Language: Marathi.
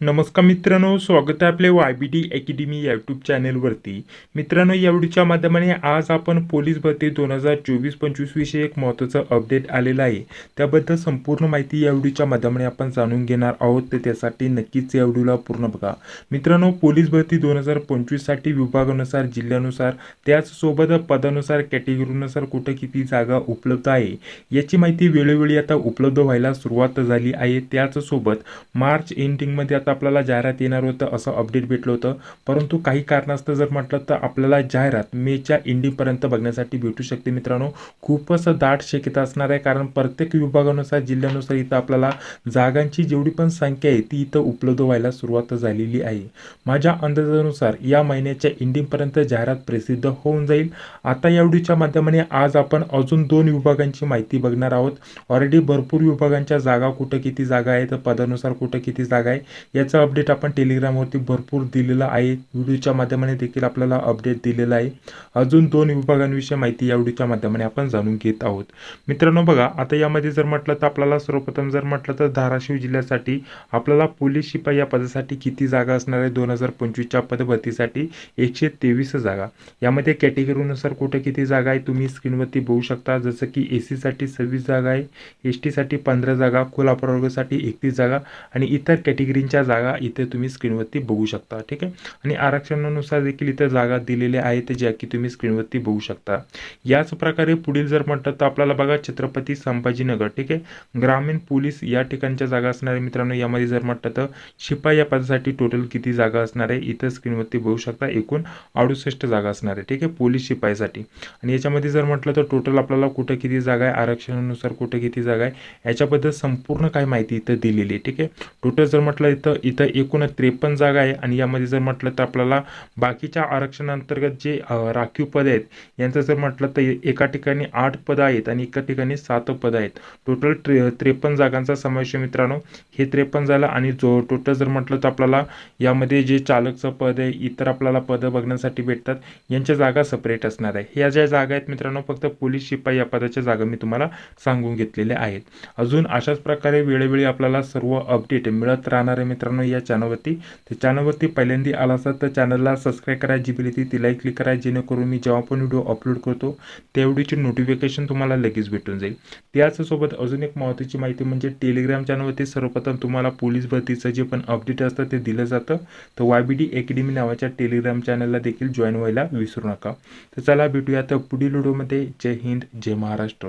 नमस्कार मित्रांनो स्वागत आहे आपले Y B D academy YouTube चॅनेलवरती मित्रांनो या व्हिडिओच्या माध्यमाने आज आपण पोलीस भरती दोन हजार चोवीस पंचवीस विषयी एक महत्त्वाचं अपडेट आलेलं आहे. त्याबद्दल संपूर्ण माहिती या व्हिडिओच्या माध्यमाने आपण जाणून घेणार आहोत. तर त्यासाठी नक्कीच या व्हिडिओला पूर्ण बघा. मित्रांनो पोलीस भरती दोन हजार पंचवीससाठी विभागानुसार जिल्ह्यानुसार त्याचसोबत पदानुसार कॅटेगरीनुसार कुठं किती जागा उपलब्ध आहे याची माहिती वेळोवेळी आता उपलब्ध व्हायला सुरुवात झाली आहे. त्याचसोबत मार्च एंडिंगमध्ये आता आपल्याला जाहिरात येणार होतं असं अपडेट भेटलं होतं. परंतु काही कारणास्तव जर म्हटलं तर आपल्याला जाहिरात मेच्या इंडिंगपर्यंत बघण्यासाठी भेटू शकते मित्रांनो. खूपच दाट शक्यता असणार आहे कारण प्रत्येक विभागानुसार जिल्ह्यानुसार इथं आपल्याला जागांची जेवढी पण संख्या आहे ती इथं उपलब्ध व्हायला सुरुवात झालेली आहे. माझ्या अंदाजानुसार या महिन्याच्या एंडिंगपर्यंत जाहिरात प्रसिद्ध होऊन जाईल. आता या व्हिडिओच्या माध्यमाने आज आपण अजून दोन विभागांची माहिती बघणार आहोत. ऑलरेडी भरपूर विभागांच्या जागा कुठं किती जागा आहेत पदानुसार कुठं किती जागा आहे याचा अपडेट आपण टेलिग्रामवरती भरपूर दिलेला आहे. व्हिडिओच्या माध्यमाने देखील आपल्याला अपडेट दिलेला आहे. अजून दोन विभागांविषयी माहिती या व्हिडिओच्या माध्यमाने आपण जाणून घेत आहोत. मित्रांनो बघा आता यामध्ये जर म्हटलं तर आपल्याला सर्वप्रथम जर म्हटलं तर धाराशिव जिल्ह्यासाठी आपल्याला पोलीस शिपाई या पदासाठी किती जागा असणार आहे? दोन हजार पंचवीसच्या पदभरतीसाठी एकशे तेवीस जागा. यामध्ये कॅटेगरीनुसार कुठे किती जागा आहे? तुम्ही स्क्रीनवरती बघू शकता. जसं की ए सीसाठी सव्वीस जागा आहे एस टीसाठी पंधरा जागा खुला प्रवर्गासाठी एकतीस जागा आणि इतर कॅटेगरींच्या जागा इथे तुम्ही स्क्रीनवरती बघू शकता ठीक आहे? आणि आरक्षणानुसार देखील इथे जागा दिलेल्या आहेत ज्या की तुम्ही स्क्रीनवरती बघू शकता. याच प्रकारे पुढील जर म्हटलं तर आपल्याला बघा छत्रपती संभाजीनगर ठीक आहे? ग्रामीण पोलीस या ठिकाणच्या जागा असणाऱ्या मित्रांनो. यामध्ये जर म्हटलं तर शिपाई या पदासाठी टोटल किती जागा असणार आहे इथं स्क्रीनवरती बघू शकता एकूण अडुसष्ट जागा असणार आहे ठीक आहे? पोलीस शिपाईसाठी. आणि याच्यामध्ये जर म्हटलं तर टोटल आपल्याला कुठं किती जागा आहे आरक्षणानुसार कुठं किती जागा आहे याच्याबद्दल संपूर्ण काय माहिती इथं दिलेली आहे ठीक आहे? टोटल जर म्हटलं इथं इथं एकूण त्रेपन्न जागा आहे. आणि यामध्ये जर म्हटलं तर आपल्याला बाकीच्या आरक्षणांतर्गत जे राखीव पद आहेत यांचं जर म्हटलं तर एका ठिकाणी आठ पदं आहेत आणि एका ठिकाणी सात पदं आहेत. टोटल त्रे त्रेपन्न जागांचा समावेश आहे मित्रांनो. हे त्रेपन्न झालं आणि जो टोटल जर म्हटलं तर आपल्याला यामध्ये जे चालकचं पद आहे इतर आपल्याला पदं बघण्यासाठी भेटतात यांच्या जागा सपरेट असणार आहे. ह्या ज्या जागा आहेत मित्रांनो फक्त पोलीस शिपाई या पदाच्या जागा मी तुम्हाला सांगून घेतलेल्या आहेत. अजून अशाच प्रकारे वेळोवेळी आपल्याला सर्व अपडेट मिळत राहणार आहे मित्रांनो या चॅनलवरती. तर चॅनलवरती पहिल्यांदा आला असाल तर चॅनलला सबस्क्राईब करा जी बिल ती तिलाही क्लिक करा जेणेकरून मी जेव्हा पण व्हिडिओ अपलोड करतो त्या व्हिडिओची नोटिफिकेशन तुम्हाला लगेच भेटून जाईल. त्याचसोबत अजून एक महत्त्वाची माहिती म्हणजे टेलिग्राम चॅनलवरती सर्वप्रथम तुम्हाला पोलीस भरतीचं जे पण अपडेट असतं ते दिलं जातं. तर वाय बी डी अकॅडमी नावाच्या टेलिग्राम चॅनलला देखील जॉईन व्हायला विसरू नका. तर चला भेटूया तर पुढील व्हिडिओमध्ये जय हिंद जय महाराष्ट्र.